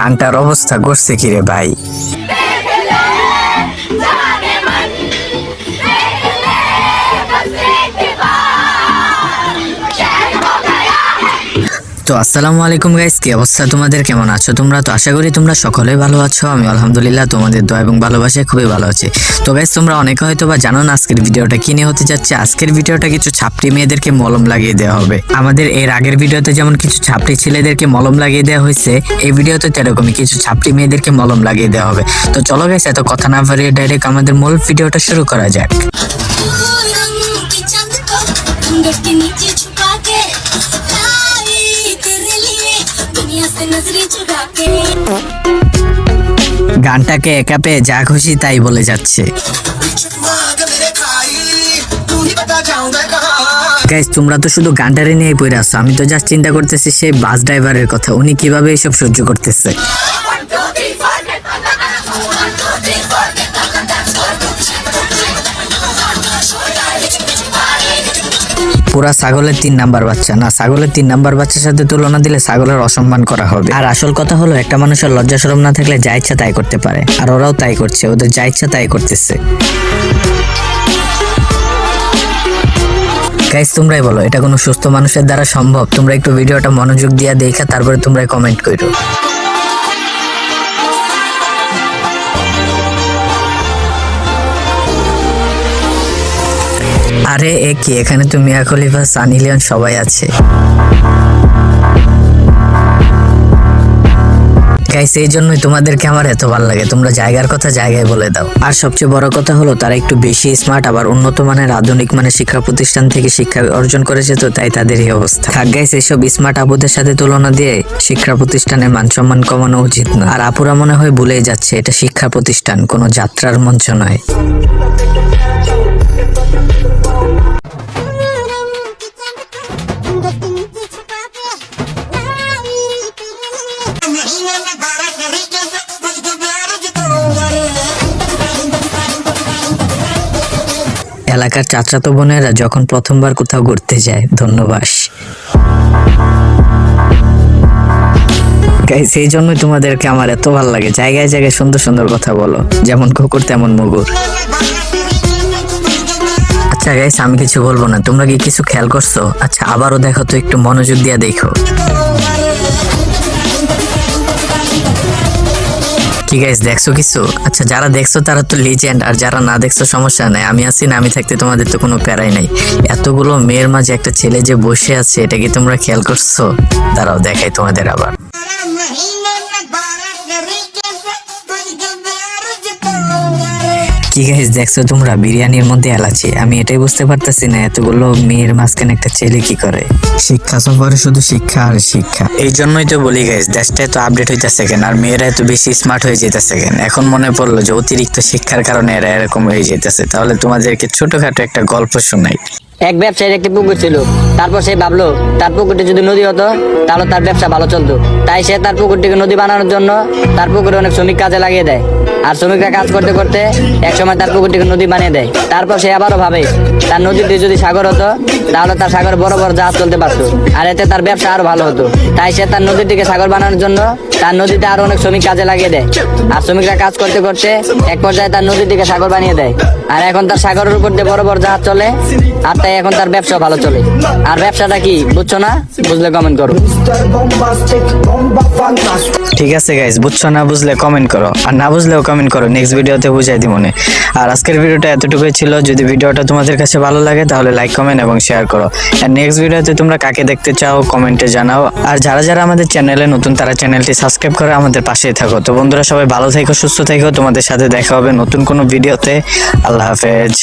গানটার অবস্থা করছে কিরে ভাই? তো আসসালামু আলাইকুম গাইস কি অবস্থা তোমাদের? কেমন আছো? তোমরা তো আশা করি তোমরা সকলেই ভালো আছো। আমি আলহামদুলিল্লাহ তোমাদের দোয়া এবং ভালোবাসায় খুবই ভালো আছি। তো গাইস তোমরা অনেকে হয়তো বা জানো না আজকের ভিডিওটা কি নিয়ে হতে যাচ্ছে। আজকের ভিডিওটা কিছু ছাপটি মেয়েদেরকে মলম লাগিয়ে দেওয়া হবে। আমাদের এর আগের ভিডিওতে যেমন কিছু ছাপটি ছেলেদেরকে মলম লাগিয়ে দেওয়া হয়েছে, এই ভিডিওতে তেরকমই কিছু ছাপটি মেয়েদেরকে মলম লাগিয়ে দেওয়া হবে। তো চলো গাইস এত কথা না বাড়িয়ে ডাইরেক্ট আমাদের মূল ভিডিওটা শুরু করা যাক। গানটাকে একা পেয়ে যা খুশি তাই বলে যাচ্ছে। গাইজ তোমরা তো শুধু গানটারে নিয়ে পড়ে আসছো আমি তো জাস্ট চিন্তা করতেছি সেই বাস ড্রাইভারের কথা। উনি কীভাবে এসব সহ্য করতেছে? পুরা ছাগলের তিন নাম্বার বাচ্চা। না, ছাগলের তিন নাম্বার বাচ্চার সাথে তুলনা দিলে ছাগলের অসম্মান করা হবে। আর আসল কথা হলো, একটা মানুষের লজ্জা শরম না থাকলে যা ইচ্ছা তাই করতে পারে। আর ওরাও তাই করছে, ওদের যা ইচ্ছা তাই করতেছে। গাইজ তোমরাই বলো, এটা কোনো সুস্থ মানুষের দ্বারা সম্ভব? তোমরা একটু ভিডিওটা মনোযোগ দিয়ে দেখা তারপরে তোমরা কমেন্ট করো আরে, এ কি? এখানে তো মিয়া খলিফা সানি লিওন সবাই আছে। এই জন্যই তোমাদেরকে আমার এত ভালো লাগে। তোমরা জায়গার কথা জায়গায় বলে দাও। আর সবচেয়ে বড় কথা হলো, তারা একটু বেশি স্মার্ট আবার উন্নত মানের, আধুনিক মানের শিক্ষা প্রতিষ্ঠান থেকে শিক্ষা অর্জন করেছে, তো তাই তাদের এই অবস্থা। থাক গাইস এইসব স্মার্ট আপুদের সাথে তুলনা দিয়ে শিক্ষা প্রতিষ্ঠানের মান সম্মান কমানো উচিত না। আর আপুরা মনে হয় ভুলেই যাচ্ছে, এটা শিক্ষা প্রতিষ্ঠান, কোনো যাত্রার মঞ্চ নয়। এলাকার চাচাতো বোনেরা যখন প্রথমবার কোথাও ঘুরতে যায় ধন্যবাদ এই জন্যই তোমাদেরকে আমার এত ভালো লাগে। জায়গায় জায়গায় সুন্দর সুন্দর কথা বলো, যেমন কুকুর, তেমন মুগুর। আচ্ছা গাইস আমি কিছু বলব না। তোমরা কি কিছু খেয়াল করছ? আচ্ছা আবারও দেখো তো, একটু মনোযোগ দিয়ে দেখো। কি গাইস দেখছ কিছু? আচ্ছা যারা দেখছ তারা তো লিজেন্ড আর যারা না দেখছ সমস্যা নাই। আমি আছি না, আমি থাকতে তোমাদের তো কোনো প্যারাই নাই। এতগুলো মেয়ের মাঝে একটা ছেলে যে বসে আছে, এটা কি তোমরা খেয়াল করছ? দাঁড়াও, দেখাই তোমাদের আবার। কি গাইস দেখছ তোমরা? বিরিয়ানির মধ্যে এলাচি। আমি এটাই বুঝতে পারতেছি না এতগুলো মেয়ের মাঝখানে একটা ছেলে কি করে? শিক্ষা সফরে শুধু শিক্ষা আর শিক্ষা। এই জন্যই তো বলি গাইস দেশটা এত আপডেট হইতেছে কেন আর মেয়েরা এত বেশি স্মার্ট হয়ে যেতেছে কেন? এখন মনে পড়ল যে অতিরিক্ত শিক্ষার কারণে এরা এরকম হয়ে যেতেছে তাহলে তোমাদেরকে ছোটখাটো একটা গল্প শোনাই। এক ব্যবসায়ীর একটি পুকুর ছিল তারপর সে ভাবলো তার পুকুরটি যদি নদী হতো তাহলে তার ব্যবসা ভালো চলতো। তাই সে তার পুকুরটিকে নদী বানানোর জন্য তার পুকুরে অনেক শ্রমিক কাজে লাগিয়ে দেয়। আর শ্রমিকরা কাজ করতে করতে এক সময় তার পুকুরটিকে নদী বানিয়ে দেয়। তারপর সে আবারও ভাবে তার নদীটি যদি সাগর হতো তাহলে তার সাগর বড় বড় জাহাজ চলতে পারতো আর এতে তার ব্যবসা আরও ভালো হতো। তাই সে তার নদীটিকে সাগর বানানোর জন্য তার নদীতে আরও অনেক শ্রমিক কাজে লাগিয়ে দেয়। আর শ্রমিকরা কাজ করতে করতে এক পর্যায়ে তার নদীটিকে সাগর বানিয়ে দেয়। আর এখন তার সাগরের উপর দিয়ে বড় বড় জাহাজ চলে আর তাই এখন তার ব্যবসা ভালো চলে। আর ব্যবসাটা কি বুঝছ না? বুঝলে কমেন্ট করো। ঠিক আছে গাইস বুঝছ না বুঝলে কমেন্ট করো। আর না বুঝলেও কমেন্ট করো নেক্সট ভিডিওতে বুঝাই দিই মনে আর আজকের ভিডিওটা এতটুকুই ছিল। যদি ভিডিওটা তোমাদের কাছে ভালো লাগে, তাহলে লাইক কমেন্ট এবং শেয়ার করো। আর নেক্সট ভিডিওতে তোমরা কাকে দেখতে চাও কমেন্টে জানাও। আর যারা যারা আমাদের চ্যানেলে নতুন, তারা চ্যানেলটি সাবস্ক্রাইব করে আমাদের পাশেই থাকো। তো বন্ধুরা, সবাই ভালো থেকো, সুস্থ থেকো। তোমাদের সাথে দেখা হবে নতুন কোনো ভিডিওতে আল্লাহ হাফেজ।